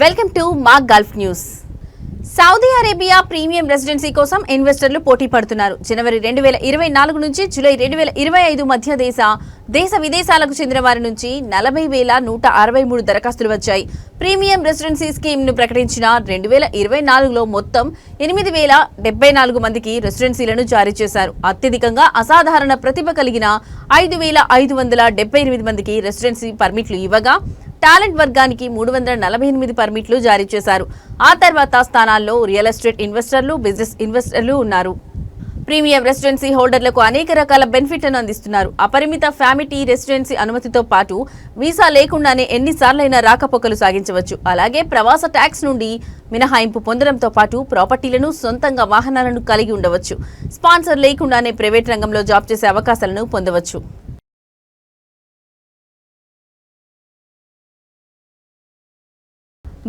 Welcome to మా Gulf news. Saudi Arabia premium residency కోసం ఇన్వెస్టర్లు పోటీ పడుతున్నారు. జనవరి రెండు వేల ఇరవై నాలుగు నుంచి జూలై రెండు వేల ఇరవై ఐదు మధ్య దేశ దేశ విదేశాలకు చెందిన వారి నుంచి నలభై వేల నూట అరవై మూడు దరఖాస్తులు వచ్చాయి. ప్రీమియం రెసిడెన్సీ స్కీమ్ను ప్రకటించిన రెండు వేల ఇరవై నాలుగులో మొత్తం ఎనిమిది వేల డెబ్బై నాలుగు మందికి రెసిడెన్సీలను జారీ చేశారు. అత్యధికంగా అసాధారణ ప్రతిభ కలిగిన ఐదు వేల ఐదు వందల డెబ్బై ఎనిమిది మందికి రెసిడెన్సీ పర్మిట్లు ఇవ్వగా టాలెంట్ వర్గానికి మూడు వందల నలభై ఎనిమిది పర్మిట్లు జారీ చేశారు. ఆ తర్వాత స్థానాల్లో రియల్ ఎస్టేట్ ఇన్వెస్టర్లు బిజినెస్ ఇన్వెస్టర్లు ఉన్నారు. ప్రీమియం రెసిడెన్సీ హోల్డర్లకు అనేక రకాల బెనిఫిట్లను అందిస్తున్నారు. అపరిమిత ఫ్యామిటీ రెసిడెన్సీ అనుమతితో పాటు వీసా లేకుండానే ఎన్నిసార్లైనా రాకపోకలు సాగించవచ్చు. అలాగే ప్రవాస ట్యాక్స్ నుండి మినహాయింపు పొందడంతో పాటు ప్రాపర్టీలను సొంతంగా వాహనాలను కలిగి ఉండవచ్చు. స్పాన్సర్ లేకుండానే ప్రైవేట్ రంగంలో జాబ్ చేసే అవకాశాలను పొందవచ్చు.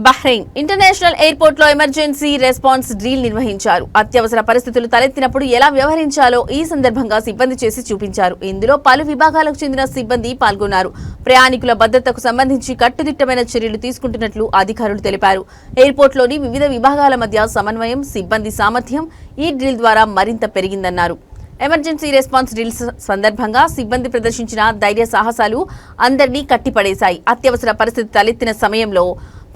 బహ్రెయిన్. ఇంటర్నేషనల్ ఎయిర్పోర్ట్లో ఎమర్జెన్సీ రెస్పాన్స్ డ్రిల్ నిర్వహించారు. అత్యవసర పరిస్థితులు తలెత్తినప్పుడు ఎలా వ్యవహరించాలో ఈ సందర్భంగా సిబ్బంది చేసి చూపించారు. ఇందులో పలు విభాగాలకు చెందిన సిబ్బంది పాల్గొన్నారు. ప్రయాణికుల భద్రతకు సంబంధించి కట్టుదిట్టమైన చర్యలు తీసుకుంటున్నట్లు అధికారులు తెలిపారు. ఎయిర్పోర్ట్లోని వివిధ విభాగాల మధ్య సమన్వయం సిబ్బంది సామర్థ్యం ఈ డ్రిల్ ద్వారా మరింత పెరిగిందన్నారు. ఎమర్జెన్సీ రెస్పాన్స్ డ్రిల్స్ సందర్భంగా సిబ్బంది ప్రదర్శించిన ధైర్య సాహసాలు అందరినీ కట్టిపడేశాయి. అత్యవసర పరిస్థితి తలెత్తిన సమయంలో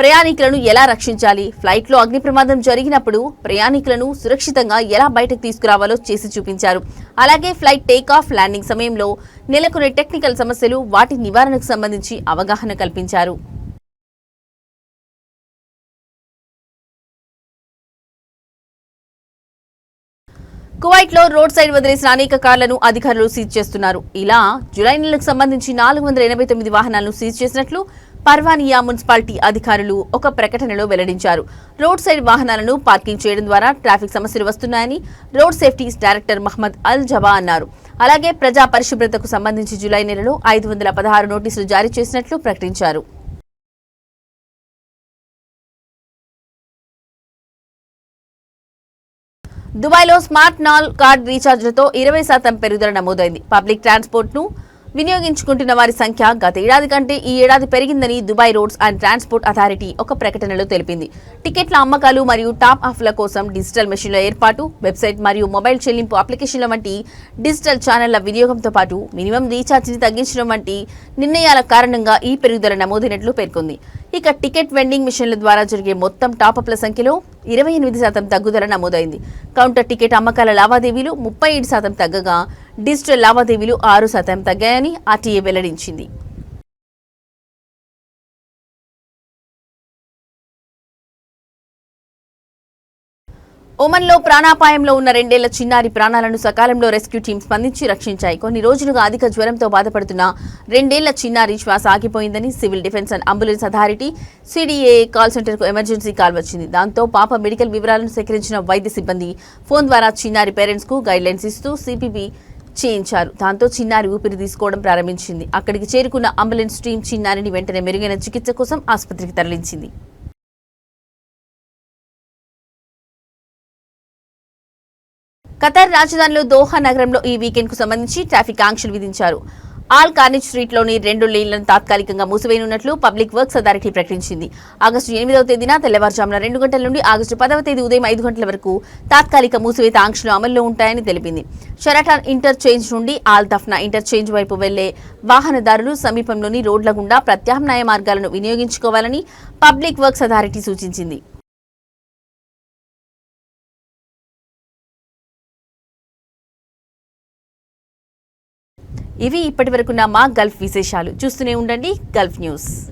ప్రయాణికులను ఎలా రక్షించాలి? ఫ్లైట్లో అగ్ని ప్రమాదం జరిగినప్పుడు ప్రయాణికులను సురక్షితంగా ఎలా బయటకు తీసుకురావాలో చేసి చూపించారు. అలాగే ఫ్లైట్ టేక్ ఆఫ్ ల్యాండింగ్ సమయంలో నెలకొనే టెక్నికల్ సమస్యలు వాటి నివారణకు సంబంధించి అవగాహన కల్పించారు. కువైట్లో రోడ్ సైడ్ వదిలేసిన అనేక కార్లను అధికారులు సీజ్ చేస్తున్నారు. ఇలా జులై నెలకు సంబంధించి నాలుగు వందల ఎనభై తొమ్మిది వాహనాలను సీజ్ చేసినట్లు పర్వానియా మున్సిపాలిటీ అధికారులు ఒక ప్రకటనలో వెల్లడించారు. రోడ్ సైడ్ వాహనాలను పార్కింగ్ చేయడం ద్వారా ట్రాఫిక్ సమస్యలు వస్తున్నాయని road safety director Mohammed Al Jaba అన్నారు. అలాగే ప్రజా పరిశుభ్రతకు సంబంధించి జులై నెలలో ఐదు వందల పదహారు నోటీసులు జారీ చేసినట్లు ప్రకటించారు. దుబాయ్లో స్మార్ట్ నాల్ కార్డ్ రీఛార్జ్లతో ఇరవై శాతం పెరుగుదల నమోదైంది. పబ్లిక్ ట్రాన్స్పోర్ట్ను వినియోగించుకుంటున్న వారి సంఖ్య గత ఏడాది కంటే ఈ ఏడాది పెరిగిందని Dubai roads and transport authority ఒక ప్రకటనలో తెలిపింది. టికెట్ల అమ్మకాలు మరియు టాప్ ఆఫ్ల కోసం డిజిటల్ మెషిన్ల ఏర్పాటు వెబ్సైట్ మరియు మొబైల్ చెల్లింపు అప్లికేషన్ల వంటి డిజిటల్ ఛానళ్ళ వినియోగంతో పాటు మినిమం రీఛార్జిని తగ్గించడం వంటి నిర్ణయాల కారణంగా ఈ పెరుగుదల నమోదైనట్లు పేర్కొంది. ఇక టికెట్ వెండింగ్ మిషన్ల ద్వారా జరిగే మొత్తం టాపప్ల సంఖ్యలో ఇరవై ఎనిమిది శాతం తగ్గుదల నమోదైంది. కౌంటర్ టికెట్ అమ్మకాల లావాదేవీలు ముప్పై ఏడు శాతం తగ్గగా డిజిటల్ లావాదేవీలు ఆరు శాతం తగ్గాయని ఆర్టీఏ వెల్లడించింది. ఒమన్లో ప్రాణాపాయంలో ఉన్న రెండేళ్ళ చిన్నారి ప్రాణాలను సకాలంలో రెస్క్యూ టీం స్పందించి రక్షించాయి. కొన్ని రోజులుగా అధిక జ్వరంతో బాధపడుతున్న రెండేళ్ళ చిన్నారి శ్వాస ఆగిపోయిందని civil defence and ambulance authority CDA call సెంటర్కు ఎమర్జెన్సీ కాల్ వచ్చింది. దాంతో పాప మెడికల్ వివరాలను సేకరించిన వైద్య సిబ్బంది ఫోన్ ద్వారా చిన్నారి పేరెంట్స్కు గైడ్లైన్స్ ఇస్తూ సిపిబి చేయించారు. దాంతో చిన్నారి ఊపిరి తీసుకోవడం ప్రారంభించింది. అక్కడికి చేరుకున్న అంబులెన్స్ టీం చిన్నారిని వెంటనే మెరుగైన చికిత్స కోసం ఆసుపత్రికి తరలించింది. ఖతార్ రాజధానిలో దోహా నగరంలో ఈ వీకెండ్కు సంబంధించి ట్రాఫిక్ ఆంక్షలు విధించారు. ఆల్ కార్నిజ్ స్ట్రీట్లోని రెండు లేన్లను తాత్కాలికంగా మూసివేయనున్నట్లు పబ్లిక్ వర్క్స్ అథారిటీ ప్రకటించింది. ఆగస్టు ఎనిమిదవ తేదీన తెల్లవారుజామున రెండు గంటల నుండి ఆగస్టు పదవ తేదీ ఉదయం ఐదు గంటల వరకు తాత్కాలిక మూసివేత ఆంక్షలు అమల్లో ఉంటాయని తెలిపింది. షెరాటాన్ ఇంటర్చేంజ్ నుండి ఆల్ దఫ్నా ఇంటర్చేంజ్ వైపు వెళ్ళే వాహనదారులు సమీపంలోని రోడ్ల గుండా ప్రత్యామ్నాయ మార్గాలను వినియోగించుకోవాలని పబ్లిక్ వర్క్స్ అథారిటీ సూచించింది. ఇవి ఇప్పటి ఇప్పటివరకున్న మా గల్ఫ్ విశేషాలు. చూస్తూనే ఉండండి గల్ఫ్ న్యూస్.